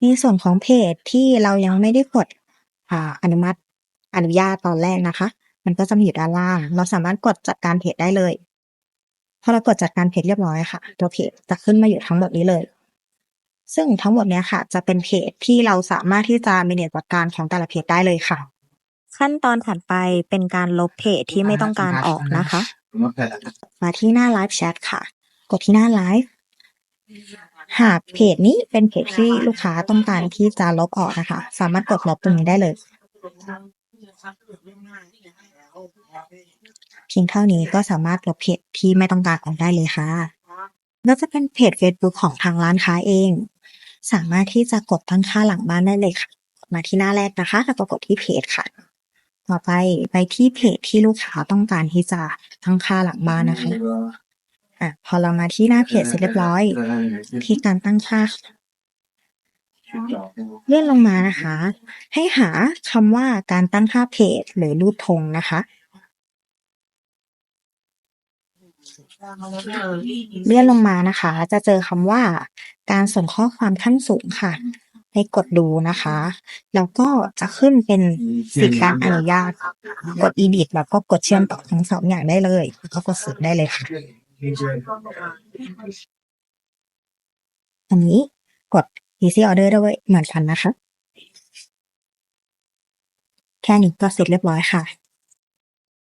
ในส่วนของเพจที่เรายังไม่ได้กดอ่าอนุมัติอนุญาตตอนแรกนะคะ มันก็จะมีอยู่ด้านล่าง เราสามารถกดจัดการเพจได้เลยพอเรากดจัดการเพจเรียบร้อยค่ะ ตัวเพจจะขึ้นมาอยู่ทั้งหมดนี้เลย ซึ่งทั้งหมดเนี้ยค่ะ จะเป็นเพจที่เราสามารถที่จะ manage จัดการของแต่ละเพจได้เลยค่ะ ขั้นตอนถัดไปเป็นการลบเพจที่ไม่ต้องการออกนะคะ มาที่หน้าไลฟ์แชทค่ะ กดที่หน้าไลฟ์ หากเพจนี้เป็นเพจที่ลูกค้าต้องการที่จะลบออกนะคะ สามารถกดลบตรงนี้ได้เลยเพียงเท่านี้ก็สามารถลบเพจที่ไม่ต้องการออกได้เลยค่ะแล้วจะเป็นเพจเฟซบุ๊กของทางร้านค้าเอง สามารถที่จะกดตั้งค่าหลังบ้านได้เลยค่ะ มาที่หน้าแรกนะคะ แล้วก็กดที่เพจค่ะ ต่อไปไปที่เพจที่ลูกค้าต้องการที่จะตั้งค่าหลังบ้านนะคะ อะพอเรามาที่หน้าเพจเสร็จเรียบร้อย ที่การตั้งค่าเลื่อนลงมานะคะ ให้หาคำว่าการตั้งค่าเพจหรือรูปธงนะคะเลื่อนลงมานะคะ จะเจอคำว่า การส่งข้อความขั้นสูงค่ะ ให้กดดูนะคะ แล้วก็จะขึ้นเป็นสิทธิการอนุญาต กด edit แล้วก็กดเชื่อมต่อทั้งสองอย่างได้เลยแล้วก็กดสืบได้เลยค่ะ อันนี้กด easy order ด้วยเหมือนกันนะคะ แค่นี้ก็เสร็จเรียบร้อยค่ะ